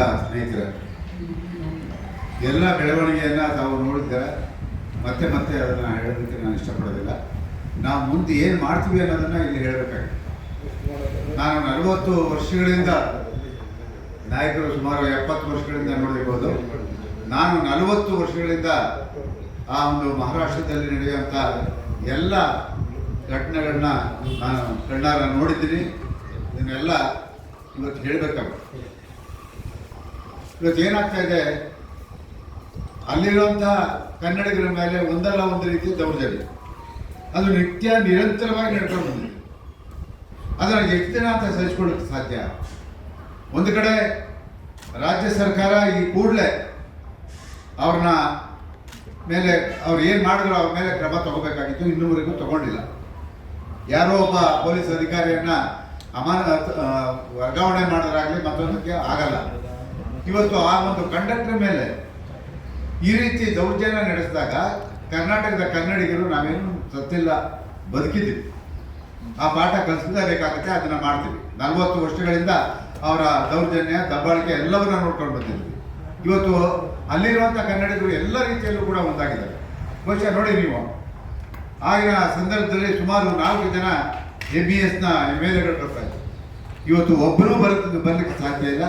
ಎಲ್ಲ ಸ್ನೇಹಿತರೆ. ಎಲ್ಲ ಬೆಳವಣಿಗೆಯನ್ನು ತಾವು ನೋಡಿದ್ದಾರೆ ಮತ್ತೆ ಮತ್ತೆ ಅದನ್ನು ಹೇಳೋದಕ್ಕೆ ನಾನು ಇಷ್ಟಪಡೋದಿಲ್ಲ. ನಾವು ಮುಂದೆ ಏನು ಮಾಡ್ತೀವಿ ಅನ್ನೋದನ್ನು ಇಲ್ಲಿ ಹೇಳಬೇಕಾಗಿತ್ತು ನಾನು ನಲವತ್ತು ವರ್ಷಗಳಿಂದ ನಾಯಕರು ಸುಮಾರು ಎಪ್ಪತ್ತು ವರ್ಷಗಳಿಂದ ನೋಡಿರ್ಬೋದು. ನಾನು ನಲವತ್ತು ವರ್ಷಗಳಿಂದ ಆ ಒಂದು ಮಹಾರಾಷ್ಟ್ರದಲ್ಲಿ ನಡೆಯುವಂಥ ಎಲ್ಲ ಘಟನೆಗಳನ್ನ ನಾನು ಕಣ್ಣಾರ ನೋಡಿದ್ದೀನಿ. ಇದನ್ನೆಲ್ಲ ಇವತ್ತು ಹೇಳಬೇಕಾಗುತ್ತೆ. ಇವತ್ತು ಏನಾಗ್ತಾ ಇದೆ? ಅಲ್ಲಿರುವಂಥ ಕನ್ನಡಿಗರ ಮೇಲೆ ಒಂದಲ್ಲ ಒಂದು ರೀತಿ ದೌರ್ಜನ್ಯ. ಅದು ನಿತ್ಯ ನಿರಂತರವಾಗಿ ನಡ್ಕೊಂಡು ಬಂದಿದೆ. ಅದನ್ನು ಎಷ್ಟು ದಿನ ಅಂತ ಸಹಿಸ್ಕೊಳ್ಳೋಕ್ಕೆ ಸಾಧ್ಯ? ಒಂದು ಕಡೆ ರಾಜ್ಯ ಸರ್ಕಾರ ಈ ಕೂಡಲೇ ಅವ್ರನ್ನ ಮೇಲೆ ಅವ್ರು ಏನು ಮಾಡಿದ್ರು ಅವ್ರ ಮೇಲೆ ಕ್ರಮ ತಗೋಬೇಕಾಗಿತ್ತು, ಇನ್ನೂವರೆಗೂ ತಗೊಂಡಿಲ್ಲ. ಯಾರೋ ಒಬ್ಬ ಪೊಲೀಸ್ ಅಧಿಕಾರಿಯನ್ನ ಅಮಾನ ವರ್ಗಾವಣೆ ಮಾಡೋದಾಗಲಿ ಮತ್ತೊಂದಕ್ಕೆ ಆಗಲ್ಲ. ಇವತ್ತು ಆ ಒಂದು ಕಂಡಕ್ಟರ್ ಮೇಲೆ ಈ ರೀತಿ ದೌರ್ಜನ್ಯ ನಡೆಸಿದಾಗ ಕರ್ನಾಟಕದ ಕನ್ನಡಿಗರು ನಾವೇನು ಸತ್ತಿಲ್ಲ, ಬದುಕಿದ್ದೀವಿ. ಆ ಪಾಠ ಕಲಿಸಲೇಬೇಕಾಗುತ್ತೆ, ಅದನ್ನ ಮಾಡ್ತೀವಿ. ನಲವತ್ತು ವರ್ಷಗಳಿಂದ ಅವರ ದೌರ್ಜನ್ಯ, ದಬ್ಬಾಳಿಕೆ ಎಲ್ಲವನ್ನ ನೋಡ್ಕೊಂಡು ಬಂದಿದ್ದೀವಿ. ಇವತ್ತು ಅಲ್ಲಿರುವಂಥ ಕನ್ನಡಿಗರು ಎಲ್ಲ ರೀತಿಯಲ್ಲೂ ಕೂಡ ಒಂದಾಗಿದ್ದಾರೆ. ಬಹುಶಃ ನೋಡಿ ನೀವು, ಆಗಿನ ಸಂದರ್ಭದಲ್ಲಿ ಸುಮಾರು ನಾಲ್ಕು ಜನ ಎಂ ಬಿ ಎಸ್ನ ಎಂ ಎಲ್ ಎಗಳು ಬರ್ತಾ ಇವತ್ತು ಒಬ್ಬರೂ ಬರಕ್ಕೆ ಬರಲಿಕ್ಕೆ ಸಾಧ್ಯ ಇಲ್ಲ.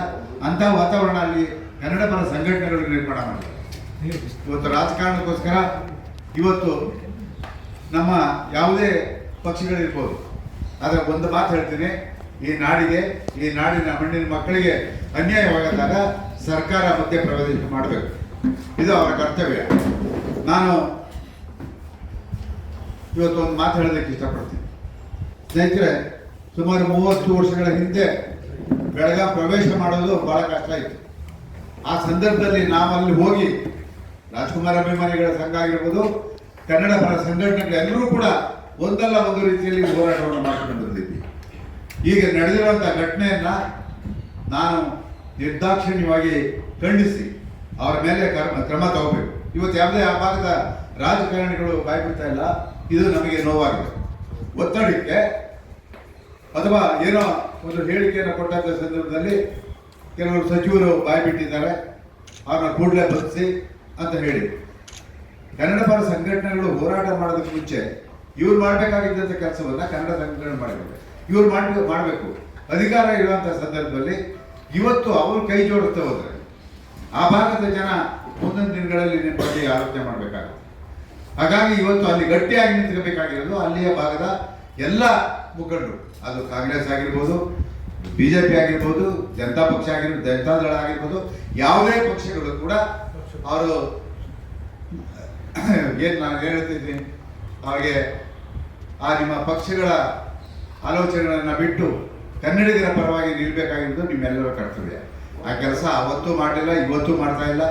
ಅಂಥ ವಾತಾವರಣ ಅಲ್ಲಿ ಕನ್ನಡ ಪರ ಸಂಘಟನೆಗಳು ನಿರ್ಮಾಣ ಮಾಡಿ ಇವತ್ತು ರಾಜಕಾರಣಕ್ಕೋಸ್ಕರ ಇವತ್ತು ನಮ್ಮ ಯಾವುದೇ ಪಕ್ಷಗಳಿರ್ಬೋದು. ಆದರೆ ಒಂದು ಮಾತು ಹೇಳ್ತೀನಿ, ಈ ನಾಡಿಗೆ, ಈ ನಾಡಿನ ಮಣ್ಣಿನ ಮಕ್ಕಳಿಗೆ ಅನ್ಯಾಯವಾಗದಾಗ ಸರ್ಕಾರ ಮಧ್ಯೆ ಪ್ರವೇಶ ಮಾಡಬೇಕು. ಇದು ಅವರ ಕರ್ತವ್ಯ. ನಾನು ಇವತ್ತು ಒಂದು ಮಾತು ಹೇಳೋದಕ್ಕೆ ಇಷ್ಟಪಡ್ತೀನಿ. ಸ್ನೇಹಿತರೆ ಸುಮಾರು ಮೂವತ್ತು ವರ್ಷಗಳ ಹಿಂದೆ ಬೆಳಗಾಂ ಪ್ರವೇಶ ಮಾಡೋದು ಬಹಳ ಕಷ್ಟ ಇತ್ತು. ಆ ಸಂದರ್ಭದಲ್ಲಿ ನಾವಲ್ಲಿ ಹೋಗಿ ರಾಜ್ಕುಮಾರ್ ಅಭಿಮಾನಿಗಳ ಸಂಘ ಆಗಿರ್ಬೋದು, ಕನ್ನಡ ಪರ ಸಂಘಟನೆಗಳು ಎಲ್ಲರೂ ಕೂಡ ಒಂದಲ್ಲ ಒಂದು ರೀತಿಯಲ್ಲಿ ಹೋರಾಟವನ್ನು ಮಾಡಿಕೊಂಡು ಬಂದಿದ್ವಿ. ಈಗ ನಡೆದಿರುವಂಥ ಘಟನೆಯನ್ನ ನಾನು ನಿರ್ದಾಕ್ಷಿಣ್ಯವಾಗಿ ಖಂಡಿಸಿ ಅವರ ಮೇಲೆ ಕರ್ಮ ಕ್ರಮ ತಗೋಬೇಕು. ಇವತ್ತು ಯಾವುದೇ ಆ ಭಾಗದ ರಾಜಕಾರಣಿಗಳು ಬಾಯ್ಬಿಡ್ತಾ ಇಲ್ಲ. ಇದು ನಮಗೆ ನೋವಾಗಿದೆ. ಒತ್ತಡಕ್ಕೆ ಅಥವಾ ಏನೋ ಒಂದು ಹೇಳಿಕೆಯನ್ನು ಕೊಟ್ಟಂತ ಸಂದರ್ಭದಲ್ಲಿ ಕೆಲವರು ಸಚಿವರು ಬಾಯ್ಬಿಟ್ಟಿದ್ದಾರೆ. ಅವರ ಕೂಡಲೇ ಬಂಧಿಸಿ ಅಂತ ಹೇಳಿ. ಕನ್ನಡ ಪರ ಸಂಘಟನೆಗಳು ಹೋರಾಟ ಮಾಡೋದಕ್ಕೆ ಮುಂಚೆ ಇವ್ರು ಮಾಡಬೇಕಾಗಿದ್ದಂಥ ಕೆಲಸವನ್ನ ಕನ್ನಡ ಸಂಘಟನೆ ಮಾಡಬೇಕು ಇವ್ರು ಮಾಡಬೇಕು ಮಾಡಬೇಕು. ಅಧಿಕಾರ ಇರುವಂಥ ಸಂದರ್ಭದಲ್ಲಿ ಇವತ್ತು ಅವರು ಕೈ ಜೋಡಿಸ್ತಾ ಹೋದ್ರೆ ಆ ಭಾಗದ ಜನ ಮುಂದಿನ ದಿನಗಳಲ್ಲಿ ನಿಮ್ಮ ಬಗ್ಗೆ ಆಲೋಚನೆ ಮಾಡಬೇಕಾಗುತ್ತೆ. ಹಾಗಾಗಿ ಇವತ್ತು ಅಲ್ಲಿ ಗಟ್ಟಿಯಾಗಿ ನಿಂತಿರಬೇಕಾಗಿರೋದು ಅಲ್ಲಿಯ ಭಾಗದ ಎಲ್ಲ ಮುಖಂಡರು. ಅದು ಕಾಂಗ್ರೆಸ್ ಆಗಿರ್ಬೋದು, ಬಿಜೆಪಿ ಆಗಿರ್ಬೋದು, ಜನತಾ ಪಕ್ಷ ಆಗಿರ್ಬೋದು, ಜನತಾ ದಳ ಆಗಿರ್ಬೋದು, ಯಾವುದೇ ಪಕ್ಷಗಳು ಕೂಡ ಅವರು, ಏನು ನಾನು ಹೇಳ್ತಿದ್ದೀನಿ ಹಾಗೆ ಆ ನಿಮ್ಮ ಪಕ್ಷಗಳ ಆಲೋಚನೆಗಳನ್ನು ಬಿಟ್ಟು ಕನ್ನಡಿಗರ ಪರವಾಗಿ ನಿಲ್ಬೇಕಾಗಿರೋದು ನಿಮ್ಮೆಲ್ಲರ ಕರ್ತವ್ಯ. ಆ ಕೆಲಸ ಅವತ್ತು ಮಾಡಲಿಲ್ಲ, ಇವತ್ತು ಮಾಡ್ತಾ ಇಲ್ಲ.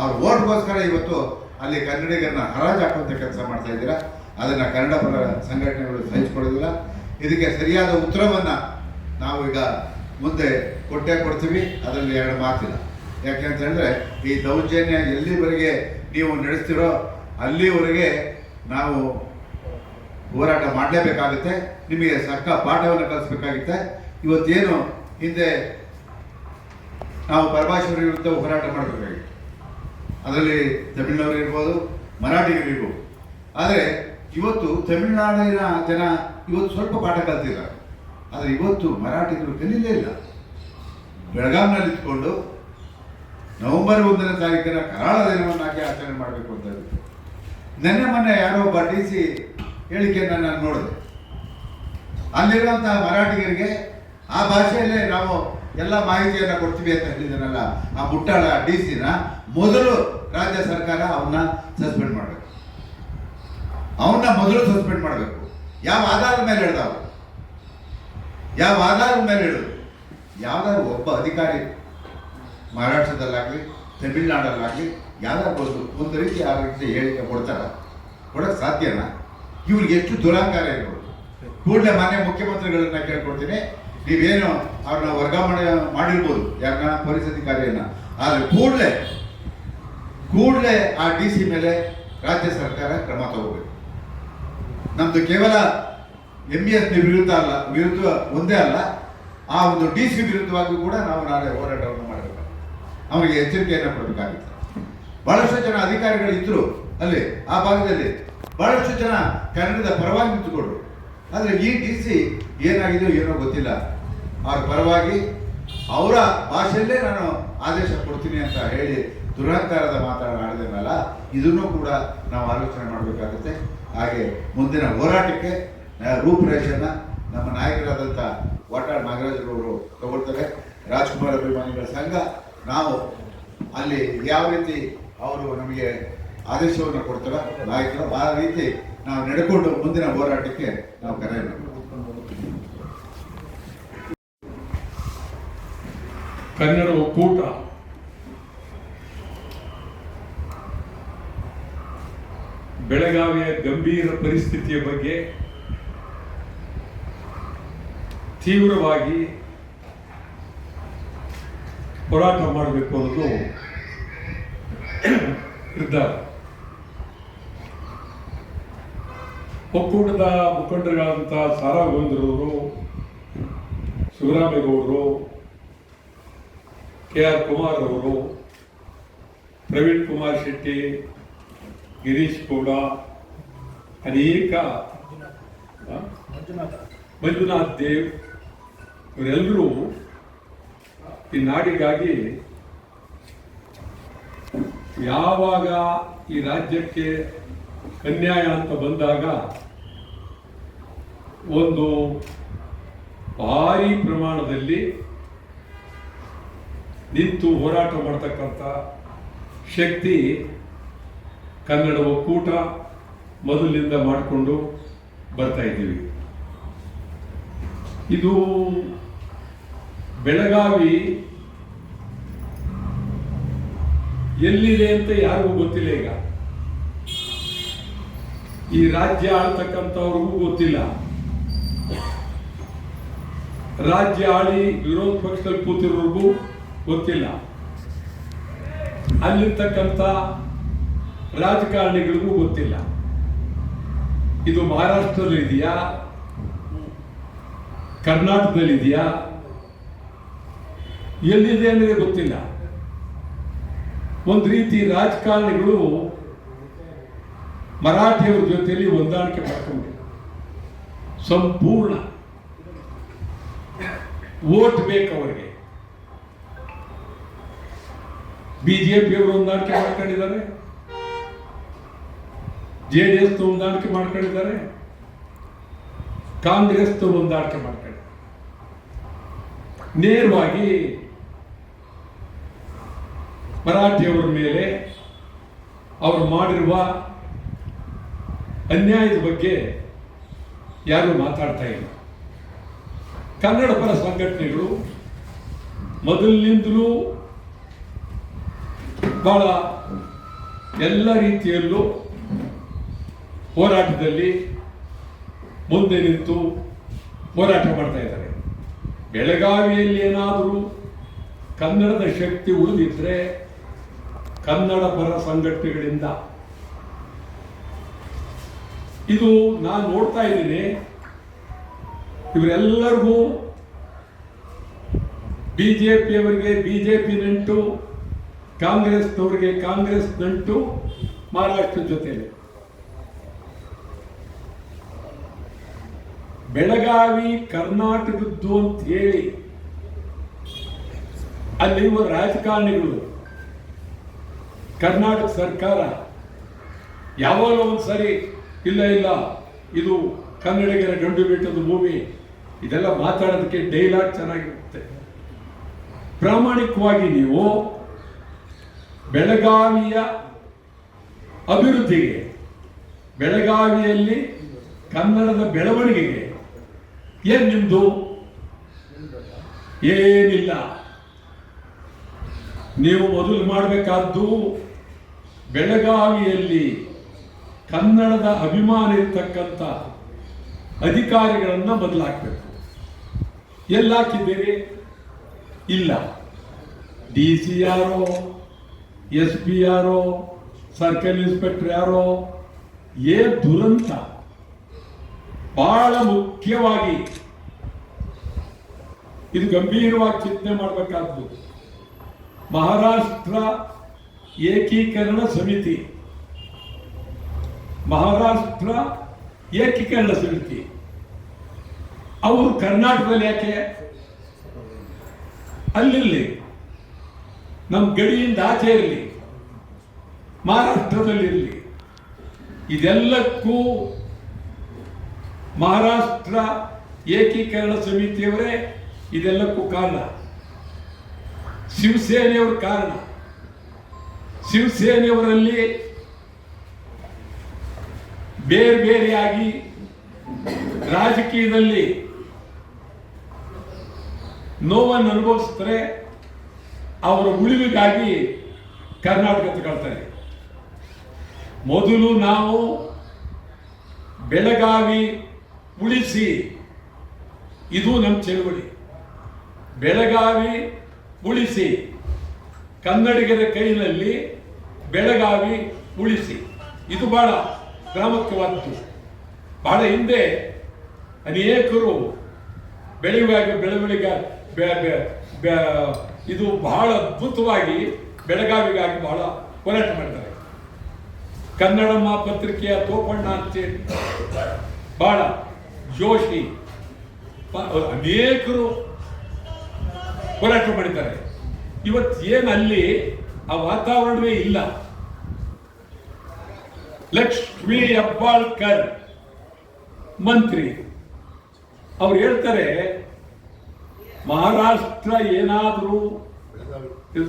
ಅವ್ರ ಓಟ್ಗೋಸ್ಕರ ಇವತ್ತು ಅಲ್ಲಿ ಕನ್ನಡಿಗರನ್ನ ಹರಾಜು ಹಾಕುವಂಥ ಕೆಲಸ ಮಾಡ್ತಾ ಇದ್ದೀರಾ. ಅದನ್ನು ಕನ್ನಡ ಪರ ಸಂಘಟನೆಗಳು ಸಹಿಸಿಕೊಳ್ಳೋದಿಲ್ಲ. ಇದಕ್ಕೆ ಸರಿಯಾದ ಉತ್ತರವನ್ನು ನಾವು ಈಗ ಮುಂದೆ ಕೊಟ್ಟೇ ಕೊಡ್ತೀವಿ. ಅದರಲ್ಲಿ ಎರಡು ಮಾತಿಲ್ಲ. ಯಾಕೆ ಅಂತ ಹೇಳಿದ್ರೆ ಈ ದೌರ್ಜನ್ಯ ಎಲ್ಲಿವರೆಗೆ ನೀವು ನಡೆಸ್ತಿರೋ ಅಲ್ಲಿವರೆಗೆ ನಾವು ಹೋರಾಟ ಮಾಡಲೇಬೇಕಾಗುತ್ತೆ. ನಿಮಗೆ ಸಕ್ಕ ಪಾಠವನ್ನು ಕಲಿಸ್ಬೇಕಾಗುತ್ತೆ. ಇವತ್ತೇನು ಹಿಂದೆ ನಾವು ಪರಭಾಷೆಯವರ ವಿರುದ್ಧ ಹೋರಾಟ ಮಾಡಬೇಕಾಗಿತ್ತು. ಅದರಲ್ಲಿ ತಮಿಳ್ನವರು ಇರ್ಬೋದು ಮರಾಠಿಗರು ಇರ್ಬೋದು. ಆದರೆ, ಇವತ್ತು ತಮಿಳುನಾಡಿನ ಜನ ಇವತ್ತು ಸ್ವಲ್ಪ ಪಾಠ ಕಲ್ತಿಲ್ಲ. ಆದರೆ ಇವತ್ತು ಮರಾಠಿಗರು ಕಲೀಲೇ ಇಲ್ಲ. ಬೆಳಗಾಂನಲ್ಲಿ ಇಟ್ಕೊಂಡು ನವೆಂಬರ್ ಒಂದನೇ ತಾರೀಕಿನ ಕರಾಳ ದಿನವನ್ನಾಗಿ ಆಚರಣೆ ಮಾಡಬೇಕು ಅಂತ ಹೇಳಿದ್ರು. ನೆನ್ನೆ ಮೊನ್ನೆ ಯಾರೋ ಒಬ್ಬ ಡಿ ಸಿ ಹೇಳಿಕೆಯನ್ನು ನಾನು ನೋಡಿದೆ. ಅಲ್ಲಿರುವಂತಹ ಮರಾಠಿಗರಿಗೆ ಆ ಭಾಷೆಯಲ್ಲೇ ನಾವು ಎಲ್ಲ ಮಾಹಿತಿಯನ್ನು ಕೊಡ್ತೀವಿ ಅಂತ ಹೇಳಿದನಲ್ಲ, ಆ ಮುಟ್ಟಾಳ ಡಿ ಸಿನ ಮೊದಲು ರಾಜ್ಯ ಸರ್ಕಾರ ಅವನ್ನ ಸಸ್ಪೆಂಡ್ ಮಾಡಬೇಕು. ಅವನ್ನ ಮೊದಲು ಸಸ್ಪೆಂಡ್ ಮಾಡಬೇಕು. ಯಾವ ಆಧಾರದ ಮೇಲೆ ಹೇಳ್ದಾವ ಯಾವ ಆಧಾರದ ಮೇಲೆ ಹೇಳುದು? ಯಾವ್ದಾದ್ರು ಒಬ್ಬ ಅಧಿಕಾರಿ ಮಹಾರಾಷ್ಟ್ರದಲ್ಲಾಗಲಿ ತಮಿಳ್ನಾಡಲ್ಲಾಗಲಿ, ಯಾವ್ದಾದ್ರು ಒಂದು ಒಂದು ರೀತಿ ಆ ರೀತಿ ಹೇಳಿಕೆ ಕೊಡ್ತಾರ. ಕೊಡಕ್ಕೆ ಸಾಧ್ಯನ ಇವ್ರಿಗೆ ಎಷ್ಟು ದುರಾಂಕಾರ ಇರ್ಬೋದು? ಕೂಡಲೇ ಮಾನ್ಯ ಮುಖ್ಯಮಂತ್ರಿಗಳನ್ನ ಕೇಳ್ಕೊಡ್ತೀನಿ. ನೀವೇನು ಅವ್ರನ್ನ ವರ್ಗಾವಣೆ ಮಾಡಿರ್ಬೋದು, ಯಾರನ್ನ ಪೊಲೀಸ್ ಅಧಿಕಾರಿಯನ್ನ. ಆದರೆ ಕೂಡಲೇ ಕೂಡಲೇ ಆ ಡಿ ಸಿ ಮೇಲೆ ರಾಜ್ಯ ಸರ್ಕಾರ ಕ್ರಮ ತಗೋಬೇಕು. ನಮ್ದು ಕೇವಲ ಎಂ ಬಿ ಎಸ್ ವಿರುದ್ಧ ಅಲ್ಲ, ವಿರುದ್ಧ ಒಂದೇ ಅಲ್ಲ, ಆ ಒಂದು ಡಿ ಸಿ ವಿರುದ್ಧವಾಗಿ ಕೂಡ ನಾವು ನಾಳೆ ಹೋರಾಟವನ್ನು ಮಾಡಬೇಕು. ಅವರಿಗೆ ಎಚ್ಚರಿಕೆಯನ್ನು ಕೊಡಬೇಕಾಗುತ್ತೆ. ಬಹಳಷ್ಟು ಜನ ಅಧಿಕಾರಿಗಳು ಇದ್ರು ಅಲ್ಲಿ, ಆ ಭಾಗದಲ್ಲಿ. ಬಹಳಷ್ಟು ಜನ ಕನ್ನಡದ ಪರವಾಗಿ ನಿಂತುಕೊಂಡ್ರು. ಆದರೆ ಈ ಡಿ ಸಿ ಏನಾಗಿದೆಯೋ ಏನೋ ಗೊತ್ತಿಲ್ಲ. ಅವ್ರ ಪರವಾಗಿ ಅವರ ಭಾಷೆಯಲ್ಲೇ ನಾನು ಆದೇಶ ಕೊಡ್ತೀನಿ ಅಂತ ಹೇಳಿ ದುರಹಂಕಾರದ ಮಾತನಾಡಿದ್ಮೇಲ ಇದನ್ನು ಕೂಡ ನಾವು ಆಲೋಚನೆ ಮಾಡಬೇಕಾಗುತ್ತೆ. ಹಾಗೆ ಮುಂದಿನ ಹೋರಾಟಕ್ಕೆ ರೂಪುರೇಷೆಯನ್ನ ನಮ್ಮ ನಾಯಕರಾದಂಥ ವಾಟಾಳ್ ನಾಗರಾಜರವರು ತಗೊಳ್ತಾರೆ. ರಾಜ್ಕುಮಾರ್ ಅಭಿಮಾನಿಗಳ ಸಂಘ, ನಾವು ಅಲ್ಲಿ ಯಾವ ರೀತಿ ಅವರು ನಮಗೆ ಆದೇಶವನ್ನು ಕೊಡ್ತಾರೆ, ನಾಯಕರು, ಆ ರೀತಿ ನಾವು ನಡ್ಕೊಂಡು ಮುಂದಿನ ಹೋರಾಟಕ್ಕೆ ನಾವು ಕರೆಯನ್ನು ಕನ್ನಡ ಒಕ್ಕೂಟ ಬೆಳಗಾವಿಯ ಗಂಭೀರ ಪರಿಸ್ಥಿತಿಯ ಬಗ್ಗೆ ತೀವ್ರವಾಗಿ ಹೋರಾಟ ಮಾಡಬೇಕು ಅನ್ನೋದು ನಿರ್ಧಾರ. ಒಕ್ಕೂಟದ ಮುಖಂಡರಾದಂಥ ಸಾರಾ ಗೋವಿಂದರವರು ಶಿವರಾಮೇಗೌಡರು ಕೆ ಆರ್ ಕುಮಾರ್ ಅವರು ಪ್ರವೀಣ್ ಕುಮಾರ್ ಶೆಟ್ಟಿ ಗಿರೀಶ್ ಗೌಡ ಅನೇಕ ಮಂಜುನಾಥ್ ದೇವ್ ಇವರೆಲ್ಲರೂ ಈ ನಾಡಿಗಾಗಿ ಯಾವಾಗ ಈ ರಾಜ್ಯಕ್ಕೆ ಅನ್ಯಾಯ ಅಂತ ಬಂದಾಗ ಒಂದು ಭಾರಿ ಪ್ರಮಾಣದಲ್ಲಿ ನಿಂತು ಹೋರಾಟ ಮಾಡ್ತಕ್ಕಂಥ ಶಕ್ತಿ ಕನ್ನಡ ಒಕ್ಕೂಟ ಮೊದಲಿನಿಂದ ಮಾಡಿಕೊಂಡು ಬರ್ತಾ ಇದ್ದೀವಿ. ಇದು ಬೆಳಗಾವಿ ಎಲ್ಲಿದೆ ಅಂತ ಯಾರಿಗೂ ಗೊತ್ತಿಲ್ಲ ಈಗ. ಈ ರಾಜ್ಯ ಆಳ್ತಕ್ಕಂಥವ್ರಿಗೂ ಗೊತ್ತಿಲ್ಲ. ರಾಜ್ಯ ಆಳಿ ವಿರೋಧ ಪಕ್ಷದಲ್ಲಿ ಕೂತಿರೋರ್ಗೂ ಗೊತ್ತಿಲ್ಲ. ಅಲ್ಲಿರ್ತಕ್ಕಂಥ ರಾಜಕಾರಣಿಗಳಿಗೂ ಗೊತ್ತಿಲ್ಲ. ಇದು ಮಹಾರಾಷ್ಟ್ರದಲ್ಲಿ ಇದೆಯಾ? ಕರ್ನಾಟಕದಲ್ಲಿ ಎಲ್ಲಿದೆ ಅನ್ನೋದೇ ಗೊತ್ತಿಲ್ಲ. ಒಂದು ರೀತಿ ರಾಜಕಾರಣಿಗಳು ಮರಾಠಿಯವರ ಜೊತೆಯಲ್ಲಿ ಹೊಂದಾಣಿಕೆ ಮಾಡ್ಕೊಂಡು ಸಂಪೂರ್ಣ. ಓಟ್ ಬೇಕು ಅವರಿಗೆ. ಬಿಜೆಪಿಯವರು ಹೊಂದಾಣಿಕೆ ಮಾಡ್ಕೊಂಡಿದ್ದಾರೆ. ಜೆ ಡಿ ಎಸ್ ಹೊಂದಾಣಿಕೆ ಮಾಡ್ಕೊಂಡಿದ್ದಾರೆ. ಕಾಂಗ್ರೆಸ್ ಹೊಂದಾಣಿಕೆ ಮಾಡ್ಕೊಂಡಿದ್ದಾರೆ. ನೇರವಾಗಿ ಮರಾಠಿಯವರ ಮೇಲೆ ಅವರು ಮಾಡಿರುವ ಅನ್ಯಾಯದ ಬಗ್ಗೆ ಯಾರು ಮಾತಾಡ್ತಾ ಇಲ್ಲ. ಕನ್ನಡ ಪರ ಸಂಘಟನೆಗಳು ಮೊದಲಿನಿಂದಲೂ ಬಹಳ ಎಲ್ಲ ರೀತಿಯಲ್ಲೂ ಹೋರಾಟದಲ್ಲಿ ಮುಂದೆ ನಿಂತು ಹೋರಾಟ ಮಾಡ್ತಾ ಇದ್ದಾರೆ. ಬೆಳಗಾವಿಯಲ್ಲಿ ಏನಾದರೂ ಕನ್ನಡದ ಶಕ್ತಿ ಉಳಿದಿದ್ರೆ ಕನ್ನಡ ಪರ ಸಂಘಟನೆಗಳಿಂದ. ಇದು ನಾನು ನೋಡ್ತಾ ಇದ್ದೀನಿ. ಇವರೆಲ್ಲರಿಗೂ ಬಿ ಜೆ ಪಿಯವರಿಗೆ ಬಿ ಜೆ ಪಿ ನಂಟು, ಕಾಂಗ್ರೆಸ್ನವರಿಗೆ, ಕಾಂಗ್ರೆಸ್ ನಂಟು, ಮಹಾರಾಷ್ಟ್ರ ಜೊತೆಯಲ್ಲಿ. ಬೆಳಗಾವಿ, ಕರ್ನಾಟಕದ್ದು ಅಂತ ಹೇಳಿ ಅಲ್ಲಿರುವ ರಾಜಕಾರಣಿಗಳು, ಕರ್ನಾಟಕ ಸರ್ಕಾರ ಯಾವಾಗ ಒಂದ್ಸರಿ, ಇಲ್ಲ ಇಲ್ಲ, ಇದು ಕನ್ನಡಿಗರ ಗಂಡು ಬೆಟ್ಟದ ಭೂಮಿ, ಇದೆಲ್ಲ ಮಾತಾಡೋದಕ್ಕೆ ಡೈಲಾಗ್ ಚೆನ್ನಾಗಿರುತ್ತೆ. ಪ್ರಾಮಾಣಿಕವಾಗಿ ನೀವು ಬೆಳಗಾವಿಯ ಅಭಿವೃದ್ಧಿಗೆ, ಬೆಳಗಾವಿಯಲ್ಲಿ ಕನ್ನಡದ ಬೆಳವಣಿಗೆಗೆ ಏನ್ ನಿಮ್ದು? ಏನಿಲ್ಲ. ನೀವು ಮೊದಲು ಮಾಡಬೇಕಾದ್ದು ಬೆಳಗಾವಿಯಲ್ಲಿ ಕನ್ನಡದ ಅಭಿಮಾನ ಇರ್ತಕ್ಕಂಥ ಅಧಿಕಾರಿಗಳನ್ನ ಬದಲಾಕಬೇಕು. ಎಲ್ಲಾಕಿದ್ದೀರಿ ಇಲ್ಲ. ಡಿ ಸಿ ಯಾರೋ, ಎಸ್ ಪಿ ಯಾರೋ, ಸರ್ಕಲ್ ಇನ್ಸ್ಪೆಕ್ಟರ್ ಯಾರೋ, ಏ ದುರಂತ. ಬಹಳ ಮುಖ್ಯವಾಗಿ ಇದು ಗಂಭೀರವಾಗಿ ಚಿಂತನೆ ಮಾಡಬೇಕಾದ್ದು. ಮಹಾರಾಷ್ಟ್ರ ಏಕೀಕರಣ ಸಮಿತಿ. ಮಹಾರಾಷ್ಟ್ರ ಏಕೀಕರಣ ಸಮಿತಿ. ಅವರು ಕರ್ನಾಟಕದಲ್ಲಿ ಯಾಕೆ? ಅಲ್ಲಿ ನಮ್ಮ ಗಡಿಯಿಂದ ಆಚೆ ಇರಲಿ, ಮಹಾರಾಷ್ಟ್ರದಲ್ಲಿರಲಿ. ಇದೆಲ್ಲಕ್ಕೂ ಮಹಾರಾಷ್ಟ್ರ ಏಕೀಕರಣ ಸಮಿತಿಯವರೇ ಇದೆಲ್ಲಕ್ಕೂ ಕಾರಣ. ಶಿವಸೇನೆಯವ್ರ ಕಾರಣ. ಶಿವಸೇನೆಯವರಲ್ಲಿ ಬೇರೆ ಬೇರೆಯಾಗಿ ರಾಜಕೀಯದಲ್ಲಿ ನೋವನ್ನು ಅನುಭವಿಸ್ತಾರೆ. ಅವರ ಉಳಿವಿಗಾಗಿ ಕರ್ನಾಟಕ ತಗೊಳ್ತಾರೆ. ಮೊದಲು ನಾವು ಬೆಳಗಾವಿ ಉಳಿಸಿ. ಇದು ನಮ್ಮ ಚಳುವಳಿ. ಬೆಳಗಾವಿ ಉಳಿಸಿ. ಕನ್ನಡಿಗರ ಕೈನಲ್ಲಿ ಬೆಳಗಾವಿ ಉಳಿಸಿ. ಇದು ಬಹಳ ಪ್ರಾಮುಖ್ಯವಾದದ್ದು. ಬಹಳ ಹಿಂದೆ ಅನೇಕರು ಬೆಳೆಯುವಾಗ ಬೆಳವಣಿಗೆ ಇದು ಬಹಳ ಅದ್ಭುತವಾಗಿ ಬೆಳಗಾವಿಗಾಗಿ ಬಹಳ ಹೋರಾಟ ಮಾಡ್ತಾರೆ ಕನ್ನಡಮ್ಮ ಪತ್ರಿಕೆಯ ತೋಪಣ್ಣ ಅಂತೇಳಿ ಬಹಳ ಜೋಶಿ ಅನೇಕರು ಹೋರಾಟ ಮಾಡಿದ್ದಾರೆ. ಇವತ್ತು ಏನು ಅಲ್ಲಿ ಆ ವಾತಾವರಣವೇ ಇಲ್ಲ. ಲಕ್ಷ್ಮೀ ಹೆಬ್ಬಾಳ್ಕರ್ ಮಂತ್ರಿ, ಅವ್ರು ಹೇಳ್ತಾರೆ, ಮಹಾರಾಷ್ಟ್ರ ಏನಾದರೂ,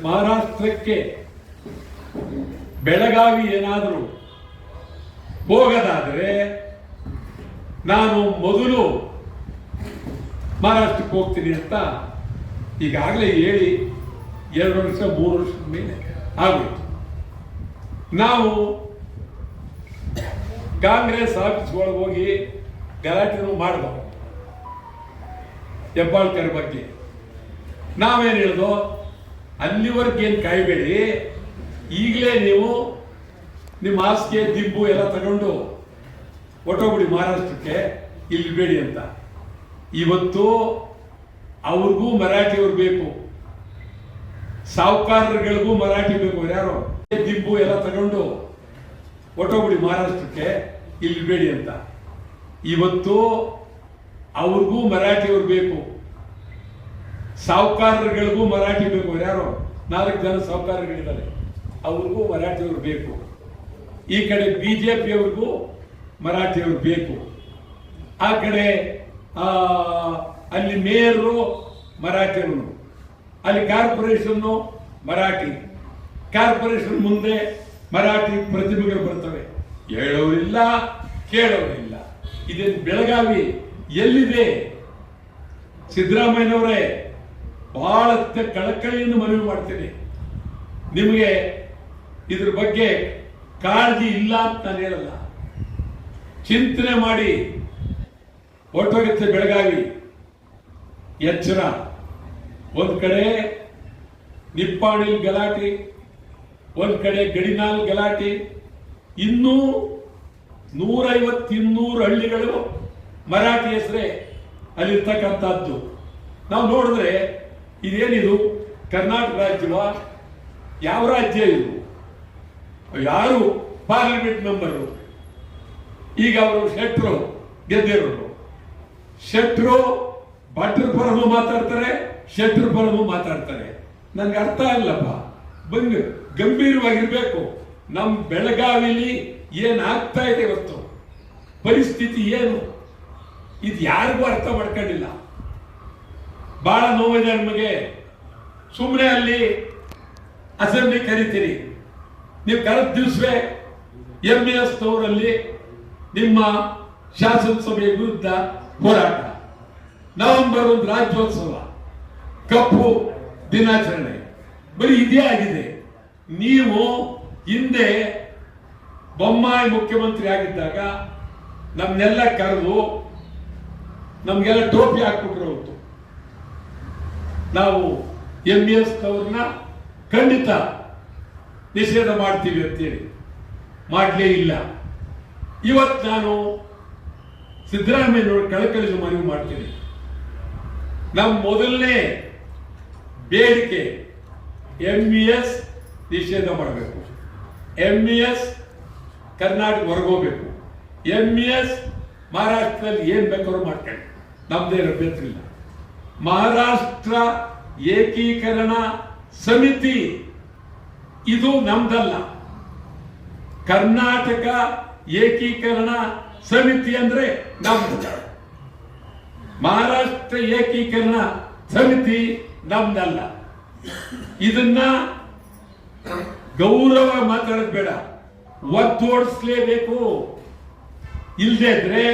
ಮಹಾರಾಷ್ಟ್ರಕ್ಕೆ ಬೆಳಗಾವಿ ಏನಾದರೂ ಹೋಗದಾದರೆ ನಾನು ಮೊದಲು ಮಹಾರಾಷ್ಟ್ರಕ್ಕೆ ಹೋಗ್ತೀನಿ ಅಂತ ಈಗಾಗಲೇ ಹೇಳಿ ಎರಡು ವರ್ಷ, ಮೂರು ವರ್ಷದ ಮೇಲೆ ಆಗೋಯ್ತು. ನಾವು ಕಾಂಗ್ರೆಸ್ ಆಫೀಸ್ ಒಳಗೆ ಹೋಗಿ ಗಲಾಟೆನೂ ಮಾಡಬಾರ್ದು. ಹೆಬ್ಬಾಳ್ಕರ್ ಬಗ್ಗೆ. ನಾವೇನು ಹೇಳೋದು? ಅಲ್ಲಿವರೆಗೆ ಏನು ಕಾಯಬೇಡಿ? ಈಗಲೇ ನೀವು ನಿಮ್ಮ ಹಾಸಿಗೆ ದಿಬ್ಬು ಎಲ್ಲ ತಗೊಂಡು ಹೊಟ್ಟೋಗ್ಬಿಡಿ ಮಹಾರಾಷ್ಟ್ರಕ್ಕೆ, ಇಲ್ಲಿ ಬೇಡಿ ಅಂತ. ಇವತ್ತು ಅವ್ರಿಗೂ ಮರಾಠಿಯವ್ರು ಬೇಕು. ಸಾಹುಕಾರರುಗಳಿಗೂ ಮರಾಠಿ ಬೇಕು. ಯಾರು? ದಿಂಬು ಎಲ್ಲ ತಗೊಂಡು ಹೊಟ್ಟೋಗ್ಬಿಡಿ ಮಹಾರಾಷ್ಟ್ರಕ್ಕೆ, ಇಲ್ಲಿ ಬೇಡಿ ಅಂತ. ಇವತ್ತು ಅವ್ರಿಗೂ ಮರಾಠಿಯವ್ರು ಬೇಕು. ಸಾಹುಕಾರರುಗಳಿಗೂ ಮರಾಠಿ ಬೇಕು. ಯಾರು? ನಾಲ್ಕು ಜನ ಸಾಹುಕಾರರುಗಳಿದ್ದಾರೆ. ಅವ್ರಿಗೂ ಮರಾಠಿಯವ್ರು ಬೇಕು. ಈ ಕಡೆ ಬಿಜೆಪಿಯವ್ರಿಗೂ ಮರಾಠಿಯವ್ರು ಬೇಕು. ಆ ಕಡೆ ಅಲ್ಲಿ ಮೇಯರು ಮರಾಠಿಯವರು. ಅಲ್ಲಿ ಕಾರ್ಪೊರೇಷನ್ನು ಮರಾಠಿ. ಕಾರ್ಪೊರೇಷನ್ ಮುಂದೆ ಮರಾಠಿ ಪ್ರತಿಭೆಗಳು ಬರ್ತವೆ. ಹೇಳೋರಿಲ್ಲ, ಕೇಳೋರಿಲ್ಲ. ಇದೇ ಬೆಳಗಾವಿ ಎಲ್ಲಿದೆ? ಸಿದ್ದರಾಮಯ್ಯನವರೇ ಬಹಳ ಕಳಕಳಿಯನ್ನು ಮನವಿ ಮಾಡ್ತೀನಿ. ನಿಮಗೆ ಇದ್ರ ಬಗ್ಗೆ ಕಾಳಜಿ ಇಲ್ಲ ಅಂತ ನಾನು ಹೇಳಲ್ಲ. ಚಿಂತನೆ ಮಾಡಿ ಹೊರಟೋಗುತ್ತೆ ಬೆಳಗಾಗಿ ಎಚ್ಚರ. ಒಂದು ಕಡೆ ನಿಪ್ಪಾಣಿಲ್ ಗಲಾಟೆ, ಒಂದು ಕಡೆ ಗಡಿನಾಲ್ ಗಲಾಟೆ, ಇನ್ನೂ ನೂರೈವತ್ತು ಇನ್ನೂರು ಹಳ್ಳಿಗಳು ಮರಾಠಿ ಹೆಸರೇ ಅಲ್ಲಿರ್ತಕ್ಕಂಥದ್ದು. ನಾವು ನೋಡಿದ್ರೆ ಇದೇನಿದು? ಕರ್ನಾಟಕ ರಾಜ್ಯವ? ಯಾವ ರಾಜ್ಯ ಇದು? ಯಾರು ಪಾರ್ಲಿಮೆಂಟ್ ಮೆಂಬರು? ಈಗ ಅವರು ಶೆಟ್ರು ಗೆದ್ದಿರೋರು. ಶೆಟ್ರು ಭಟ್ರ ಪರನು ಮಾತಾಡ್ತಾರೆ ಶೆಟ್ರ ಪರನು ಮಾತಾಡ್ತಾರೆ. ನನ್ಗೆ ಅರ್ಥ ಇಲ್ಲಪ್ಪ ಬಂದು ಗಂಭೀರವಾಗಿರ್ಬೇಕು. ನಮ್ಮ ಬೆಳಗಾವಿಲಿ ಏನಾಗ್ತಾ ಇದೆ ಇವತ್ತು ಪರಿಸ್ಥಿತಿ ಏನು? ಇದು ಯಾರಿಗೂ ಅರ್ಥ ಮಾಡ್ಕೊಂಡಿಲ್ಲ. ಬಹಳ ನೋವಿದೆ ನಮಗೆ. ಸುಮ್ಮನೆ ಅಲ್ಲಿ ಅಸೆಂಬ್ಲಿ ಕರಿತೀರಿ. ನೀವು ಕರೆದ ದಿವಸವೇ ಎಂ ಎಸ್ ನವರಲ್ಲಿ ನಿಮ್ಮ ಶಾಸನಸಭೆಯ ವಿರುದ್ಧ ಹೋರಾಟ. ನವೆಂಬರ್ ಒಂದು ರಾಜ್ಯೋತ್ಸವ. ಕಪ್ಪು ದಿನಾಚರಣೆ. ಬರೀ ಇದೇ ಆಗಿದೆ. ನೀವು ಹಿಂದೆ ಬೊಮ್ಮಾಯಿ ಮುಖ್ಯಮಂತ್ರಿ ಆಗಿದ್ದಾಗ ನಮ್ಮನ್ನೆಲ್ಲ ಕರೆದು ನಮಗೆಲ್ಲ ಟೋಪಿ ಹಾಕ್ಬಿಟ್ರು ಅವತ್ತು ನಾವು ಎಂ ಎಸ್ ಅವ್ರನ್ನ ಖಂಡಿತ ನಿಷೇಧ ಮಾಡ್ತೀವಿ ಅಂತೇಳಿ. ಮಾಡಲೇ ಇಲ್ಲ. ಇವತ್ತು ನಾನು ಸಿದ್ದರಾಮಯ್ಯನವರು ಕಳಕಳಿಸಿ ಮನವಿ ಮಾಡ್ತೀನಿ. ನಮ್ಮ ಮೊದಲನೇ ಬೇಡಿಕೆ ಎಂ ಬಿ ಎಸ್ ನಿಷೇಧ ಮಾಡಬೇಕು. ಎಂ ಬಿ ಎಸ್ ಕರ್ನಾಟಕ ಹೊರಗೋಗ್ಬೇಕು. ಎಂ ಇ ಎಸ್ ಮಹಾರಾಷ್ಟ್ರದಲ್ಲಿ ಏನು ಬೇಕಾದ್ರೂ ಮಾಡ್ಕೊಳ್ಳಿ. ನಮ್ದೇ ಅಭ್ಯಂತರ ಇಲ್ಲ ಮಹಾರಾಷ್ಟ್ರ ಏಕೀಕರಣ ಸಮಿತಿ ಇದು ನಮ್ದಲ್ಲ. ಕರ್ನಾಟಕ ಏಕೀಕರಣ ಸಮಿತಿ ಅಂದ್ರೆ ನಮ್ದು ಮಹಾರಾಷ್ಟ್ರ ಏಕೀಕರಣ ಸಮಿತಿ ನಮ್ದಲ್ಲ. ಇದನ್ನ ಗೌರವ ಮಾತಾಡೋದು ಬೇಡ. ಒತ್ತೋಡಿಸ್ಲೇಬೇಕು ಇಲ್ಲದೆ ಇದ್ರೆ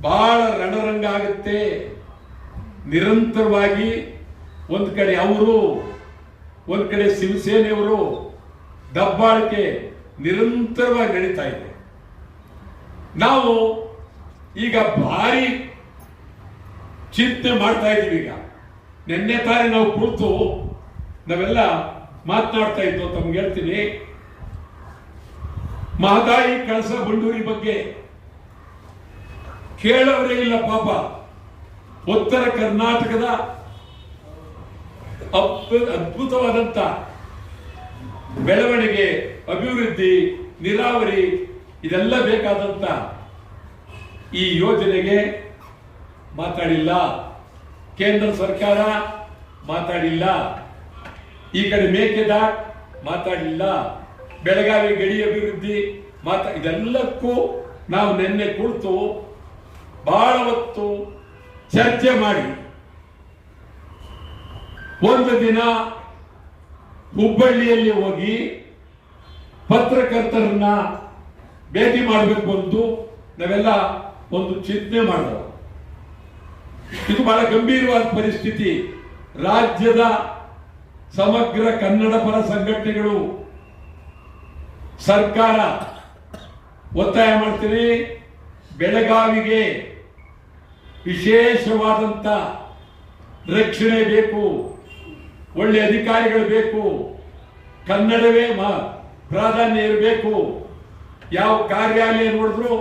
ಬಹಳ ರಣರಂಗ ಆಗುತ್ತೆ. ನಿರಂತರವಾಗಿ ಒಂದು ಕಡೆ ಅವರು, ಒಂದು ಕಡೆ ಶಿವಸೇನೆಯವರು ದಬ್ಬಾಳಿಕೆ ನಿರಂತರವಾಗಿ ನಡೀತಾ ಇದೆ. ನಾವು ಈಗ ಭಾರಿ ಚಿಂತೆ ಮಾಡ್ತಾ ಇದ್ದೀವಿ ಈಗ. ನಿನ್ನೆ ತಾರಿ ನಾವು ಕುಳಿತು ನಾವೆಲ್ಲ ಮಾತನಾಡ್ತಾ ಇದ್ದೋ ತಮ್ಗೆ ಹೇಳ್ತೀನಿ. ಮಹದಾಯಿ ಕಳಸ ಬಂಡೂರಿ ಬಗ್ಗೆ ಕೇಳೋರೇ ಇಲ್ಲ ಪಾಪ. ಉತ್ತರ ಕರ್ನಾಟಕದ ಅದ್ಭುತವಾದಂತ ಬೆಳವಣಿಗೆ, ಅಭಿವೃದ್ಧಿ, ನೀರಾವರಿ ಇದೆಲ್ಲ ಬೇಕಾದಂತ ಈ ಯೋಜನೆಗೆ ಮಾತಾಡಿಲ್ಲ. ಕೇಂದ್ರ ಸರ್ಕಾರ ಮಾತಾಡಿಲ್ಲ. ಈ ಕಡೆ ಮೇಕೆದಾಟ್ ಮಾತಾಡಿಲ್ಲ. ಬೆಳಗಾವಿ ಗಡಿ ಅಭಿವೃದ್ಧಿ ಮಾತಾ, ಇದೆಲ್ಲಕ್ಕೂ ನಾವು ನಿನ್ನೆ ಕುಳಿತು ಬಹಳ ಹೊತ್ತು ಚರ್ಚೆ ಮಾಡಿ. ಒಂದು ದಿನ ಹುಬ್ಬಳ್ಳಿಯಲ್ಲಿ ಹೋಗಿ ಪತ್ರಕರ್ತರನ್ನ ಭೇಟಿ ಮಾಡಬೇಕು ಅಂತ ನಾವೆಲ್ಲ ಒಂದು ಚಿಂತನೆ ಮಾಡಿದವು. ಇದು ಬಹಳ ಗಂಭೀರವಾದ ಪರಿಸ್ಥಿತಿ. ರಾಜ್ಯದ ಸಮಗ್ರ ಕನ್ನಡ ಪರ ಸಂಘಟನೆಗಳು ಸರ್ಕಾರ ಒತ್ತಾಯ ಮಾಡ್ತೀರಿ ಬೆಳಗಾವಿಗೆ ವಿಶೇಷವಾದಂತ ರಕ್ಷಣೆ ಬೇಕು, ಒಳ್ಳೆ ಅಧಿಕಾರಿಗಳು ಬೇಕು, ಕನ್ನಡವೇ ಪ್ರಾಧಾನ್ಯ ಇರಬೇಕು. ಯಾವ ಕಾರ್ಯಾಲಯ ನೋಡಿದ್ರು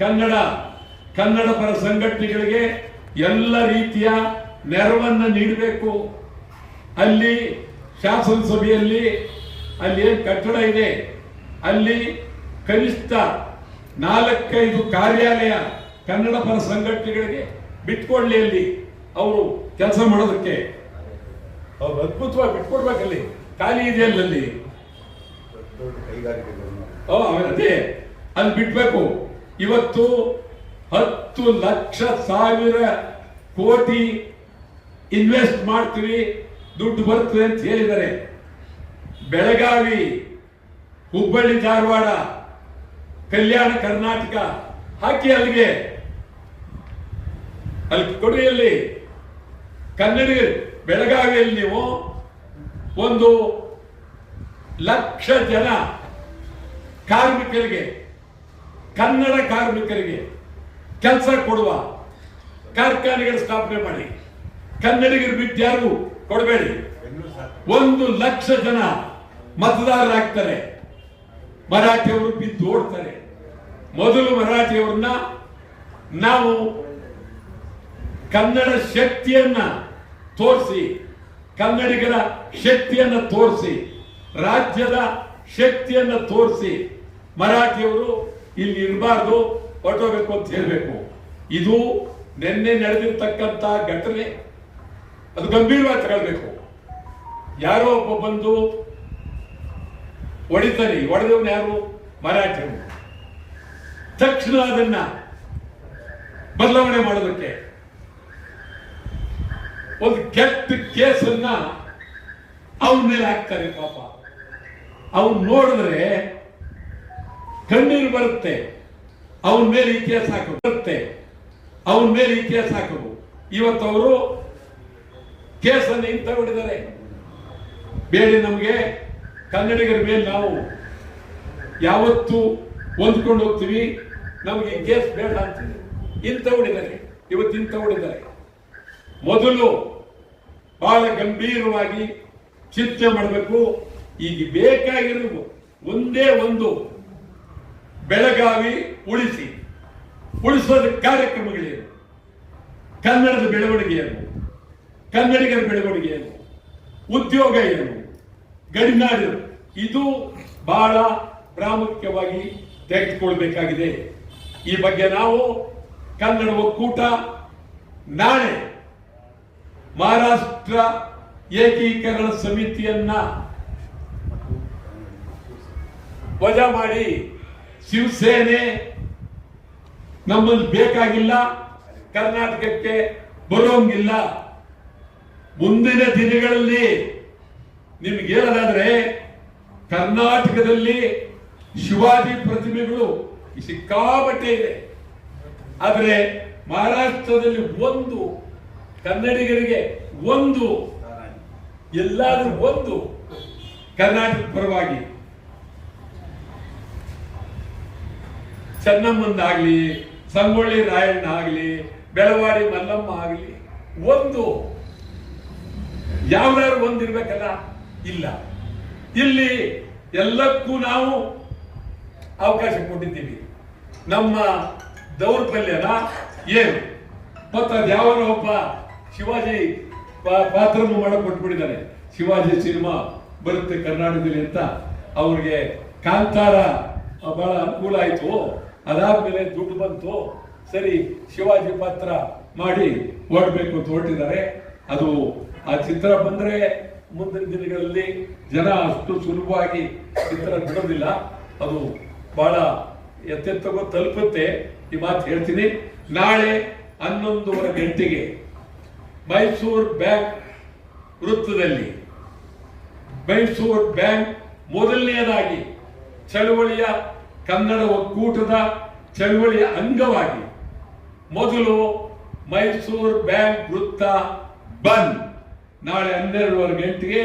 ಕನ್ನಡ ಕನ್ನಡ ಪರ ಸಂಘಟನೆಗಳಿಗೆ ಎಲ್ಲ ರೀತಿಯ ನೆರವನ್ನ ನೀಡಬೇಕು. ಅಲ್ಲಿ ಶಾಸನಸಭೆಯಲ್ಲಿ ಅಲ್ಲಿ ಏನು ಕಟ್ಟಡ ಇದೆ ಅಲ್ಲಿ ಕನಿಷ್ಠ ನಾಲ್ಕೈದು ಕಾರ್ಯಾಲಯ ಕನ್ನಡ ಪರ ಸಂಘಟನೆಗಳಿಗೆ ಬಿಟ್ಕೊಳ್ಳಿ ಅಲ್ಲಿ ಅವರು ಕೆಲಸ ಮಾಡೋದಕ್ಕೆ. ಅವ್ರು ಅದ್ಭುತವಾಗಿ ಬಿಟ್ಕೊಡ್ಬೇಕಲ್ಲಿ. ಖಾಲಿ ಇದೆ ಅಲ್ಲಲ್ಲಿ ಆಮೇಲೆ ಅದೇ. ಅಲ್ಲಿ ಬಿಡ್ಬೇಕು. ಇವತ್ತು ಹತ್ತು ಲಕ್ಷ ಸಾವಿರ ಕೋಟಿ ಇನ್ವೆಸ್ಟ್ ಮಾಡ್ತೀವಿ. ದುಡ್ಡು ಬರ್ತದೆ ಅಂತ ಹೇಳಿದ್ದಾರೆ. ಬೆಳಗಾವಿ, ಹುಬ್ಬಳ್ಳಿ, ಧಾರವಾಡ, ಕಲ್ಯಾಣ ಕರ್ನಾಟಕ, ಹಾಕಿ ಅಲ್ಲಿಗೆ. ಅಲ್ಲಿ ಕೊಡಿಯಲ್ಲಿ ಕನ್ನಡ, ಬೆಳಗಾವಿಯಲ್ಲಿ ನೀವು ಒಂದು ಲಕ್ಷ ಜನ ಕಾರ್ಮಿಕರಿಗೆ, ಕನ್ನಡ ಕಾರ್ಮಿಕರಿಗೆ ಕೆಲಸ ಕೊಡುವ ಕಾರ್ಖಾನೆಗಳ ಸ್ಥಾಪನೆ ಮಾಡಿ, ಕನ್ನಡಿಗರು ಬಿಟ್ಟು ಕೊಡಬೇಡಿ. ಒಂದು ಲಕ್ಷ ಜನ ಮತದಾರರಾಗ್ತಾರೆ. ಮರಾಠಿಯವರು ಬಿದ್ದು ಓಡ್ತಾರೆ. ಮೊದಲು ಮರಾಠಿಯವ್ರನ್ನ ನಾವು ಕನ್ನಡ ಶಕ್ತಿಯನ್ನ ತೋರಿಸಿ, ಕನ್ನಡಿಗರ ಶಕ್ತಿಯನ್ನ ತೋರಿಸಿ, ರಾಜ್ಯದ ಶಕ್ತಿಯನ್ನ ತೋರಿಸಿ ಮರಾಠಿಯವರು ಇಲ್ಲಿ ಇರಬಾರ್ದು, ಹೊರಟೋಗ್ಬೇಕು ಅಂತ ಹೇಳಬೇಕು. ಇದು ನಿನ್ನೆ ನಡೆದಿರ್ತಕ್ಕಂತ ಘಟನೆ. ಅದು ಗಂಭೀರವಾಗಿ ತಗೊಳ್ಬೇಕು. ಯಾರೋ ಒಬ್ಬ ಬಂದು ಹೊಡಿತಾನೆ ಹೊಡೆದವನು ಯಾರು? ಮರಾಠಿಯವರು ತಕ್ಷಣ ಅದನ್ನ ಬದಲಾವಣೆ ಮಾಡೋದಕ್ಕೆ ಒಂದು ಕೆಟ್ಟ ಕೇಸನ್ನ ಅವನ ಮೇಲೆ ಹಾಕ್ತಾರೆ ಪಾಪ. ಅವನು ನೋಡಿದ್ರೆ ಕಣ್ಣೀರು ಬರುತ್ತೆ. ಅವನ ಮೇಲೆ ಇತಿಹಾಸ ಹಾಕೋದು. ಬರುತ್ತೆ. ಅವನ ಮೇಲೆ ಇತಿಹಾಸ ಹಾಕಬಹುದು ಇವತ್ತು ಅವರು ಕೇಸನ್ನು ಹಿಂಗ್ ತಗೊಂಡಿದ್ದಾರೆ ಬೇಡಿ ನಮಗೆ ಕನ್ನಡಿಗರ ಮೇಲೆ ನಾವು ಯಾವತ್ತು ಹೊಂದ್ಕೊಂಡು ಹೋಗ್ತೀವಿ. ನಮಗೆ ಕೇಸ್ ಬೇಡ ಅಂತೀವಿ ಇಂತ ಹೊಡಿದ್ದಾರೆ ಇವತ್ತು ಇಂತ ಹೊಡಿದ್ದಾರೆ ಮೊದಲು ಬಹಳ ಗಂಭೀರವಾಗಿ ಚಿಂತೆ ಮಾಡಬೇಕು. ಈಗ ಬೇಕಾಗಿರೋ ಒಂದೇ ಒಂದು. ಬೆಳಗಾವಿ ಉಳಿಸಿ ಉಳಿಸುವ ಕಾರ್ಯಕ್ರಮಗಳೇನು ಕನ್ನಡದ ಬೆಳವಣಿಗೆ ಏನು ಕನ್ನಡಿಗರ ಬೆಳವಣಿಗೆ ಉದ್ಯೋಗ ಏನು ಗಡಿನಾಡು ಇದು ಬಹಳ ಪ್ರಾಮುಖ್ಯವಾಗಿ ತೆಗೆದುಕೊಳ್ಬೇಕಾಗಿದೆ. ಈ ಬಗ್ಗೆ ನಾವು ಕನ್ನಡ ಒಕ್ಕೂಟ ನಾಳೆ ಮಹಾರಾಷ್ಟ್ರ ಏಕೀಕರಣ ಸಮಿತಿಯನ್ನ ವಜಾ ಮಾಡಿ ಶಿವಸೇನೆ ನಮ್ಮಲ್ಲಿ ಬೇಕಾಗಿಲ್ಲ, ಕರ್ನಾಟಕಕ್ಕೆ ಬರೋಂಗಿಲ್ಲ ಮುಂದಿನ ದಿನಗಳಲ್ಲಿ ನಿಮ್ಗೆ ಹೇಳೋದಾದ್ರೆ, ಕರ್ನಾಟಕದಲ್ಲಿ ಶಿವಾಜಿ ಪ್ರತಿಮೆಗಳು ಸಿಕ್ಕಾಪಟ್ಟೆ ಇದೆ. ಆದರೆ ಮಹಾರಾಷ್ಟ್ರದಲ್ಲಿ ಒಂದು, ಕನ್ನಡಿಗರಿಗೆ ಒಂದು, ಎಲ್ಲಾದರೂ ಒಂದು ಕರ್ನಾಟಕ ಪರವಾಗಿ. ಚೆನ್ನಮ್ಮಂದಾಗ್ಲಿ, ಸಂಗೊಳ್ಳಿ ರಾಯಣ್ಣ ಆಗಲಿ ಬೆಳವಾಡಿ ಮಲ್ಲಮ್ಮ ಆಗಲಿ, ಒಂದು ಯಾವ್ದಾದ್ರು ಒಂದಿರ್ಬೇಕಲ್ಲ ಇಲ್ಲ. ಇಲ್ಲಿ ಎಲ್ಲಕ್ಕೂ ನಾವು ಅವಕಾಶ ಕೊಟ್ಟಿದ್ದೀವಿ. ನಮ್ಮ ದೌರ್ಬಲ್ಯನ ಏನು? ಮತ್ತು ಅದು ಒಬ್ಬ ಶಿವಾಜಿ ಪಾತ್ರ ಕೊಟ್ಬಿಟ್ಟಿದ್ದಾರೆ ಶಿವಾಜಿ ಸಿನಿಮಾ ಬರುತ್ತೆ ಕರ್ನಾಟಕದಲ್ಲಿ ಅಂತ. ಅವ್ರಿಗೆ ಕಾಂತಾರ ಬಹಳ ಅನುಕೂಲ ಆಯ್ತು. ಅದಾದ್ಮೇಲೆ ದುಡ್ಡು ಬಂತು. ಸರಿ, ಶಿವಾಜಿ ಪಾತ್ರ ಮಾಡಿ ಓಡಬೇಕು ಅಂತ ಹೊರಟಿದ್ದಾರೆ. ಅದು ಆ ಚಿತ್ರ ಬಂದ್ರೆ ಮುಂದಿನ ದಿನಗಳಲ್ಲಿ ಜನ ಅಷ್ಟು ಸುಲಭವಾಗಿ ಚಿತ್ರ ಬಿಡೋದಿಲ್ಲ. ಅದು ಬಹಳ ಎತ್ತೆತ್ತಗೋ ತಲುಪುತ್ತೆ. ಈ ಮಾತು ಹೇಳ್ತೀನಿ. ನಾಳೆ ಹನ್ನೊಂದುವರೆ ಗಂಟೆಗೆ ಮೈಸೂರು ಬ್ಯಾಂಕ್ ವೃತ್ತದಲ್ಲಿ, ಮೈಸೂರು ಬ್ಯಾಂಕ್ ಮೊದಲನೆಯದಾಗಿ ಚಳುವಳಿಯ ಕನ್ನಡ ಒಕ್ಕೂಟದ ಚಳುವಳಿಯ ಅಂಗವಾಗಿ ಮೊದಲು ಮೈಸೂರು ಬ್ಯಾಂಕ್ ವೃತ್ತ ಬಂದ್. ನಾಳೆ ಹನ್ನೆರಡುವರೆ ಗಂಟೆಗೆ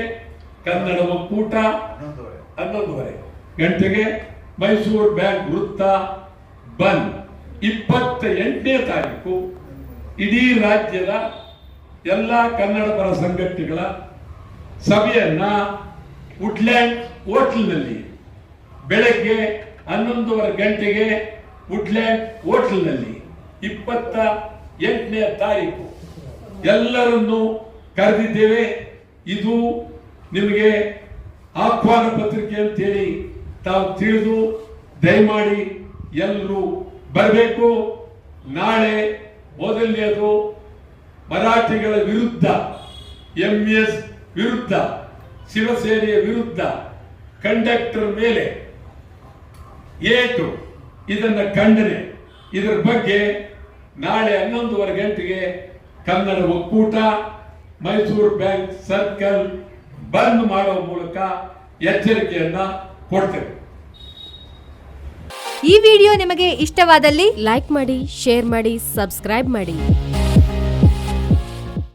ಕನ್ನಡ ಒಕ್ಕೂಟ ಹನ್ನೊಂದುವರೆ. ಗಂಟೆಗೆ ಮೈಸೂರು ಬ್ಯಾಂಕ್ ವೃತ್ತ ಬಂದ್. ಇಪ್ಪತ್ತ ಎಂಟನೇ ತಾರೀಕು ಇಡೀ ರಾಜ್ಯದ ಎಲ್ಲ ಕನ್ನಡ ಪರ ಸಂಘಟನೆಗಳ ಸಭೆಯನ್ನ ವುಡ್ಲ್ಯಾಂಡ್ ಹೋಟ್ಲ್ನಲ್ಲಿ ಬೆಳಗ್ಗೆ ಹನ್ನೊಂದುವರೆ ಗಂಟೆಗೆ ವುಡ್ಲ್ಯಾಂಡ್ ಹೋಟೆಲ್ನಲ್ಲಿ ಇಪ್ಪತ್ತ ಎಂಟನೇ ತಾರೀಕು. ಎಲ್ಲರನ್ನು ಕರೆದಿದ್ದೇವೆ. ಇದು ನಿಮಗೆ ಆಹ್ವಾನ ಪತ್ರಿಕೆ ಅಂತೇಳಿ ತಾವು ತಿಳಿದು ದಯಮಾಡಿ ಎಲ್ಲರೂ ಬರಬೇಕು. ನಾಳೆ ಮೊದಲನೆಯದು ಮರಾಠಿಗಳ ವಿರುದ್ಧ ಎಂ ಎಸ್ ವಿರುದ್ಧ, ಶಿವಸೇನೆಯ ವಿರುದ್ಧ ಕಂಡಕ್ಟರ್ ಮೇಲೆ ಏಟು, ಇದನ್ನ ಖಂಡನೆ ಇದರ ಬಗ್ಗೆ ನಾಳೆ ಹನ್ನೊಂದುವರೆ ಗಂಟೆಗೆ ಕನ್ನಡ ಒಕ್ಕೂಟ, ಮೈಸೂರು ಬ್ಯಾಂಕ್ ಸರ್ಕಲ್ ಬಂದ್ ಮಾಡುವ ಮೂಲಕ ಎಚ್ಚರಿಕೆಯನ್ನ ಕೊಡ್ತೇವೆ. ಈ ವಿಡಿಯೋ ನಿಮಗೆ ಇಷ್ಟವಾದಲ್ಲಿ ಲೈಕ್ ಮಾಡಿ, ಶೇರ್ ಮಾಡಿ, ಸಬ್ಸ್ಕ್ರೈಬ್ ಮಾಡಿ.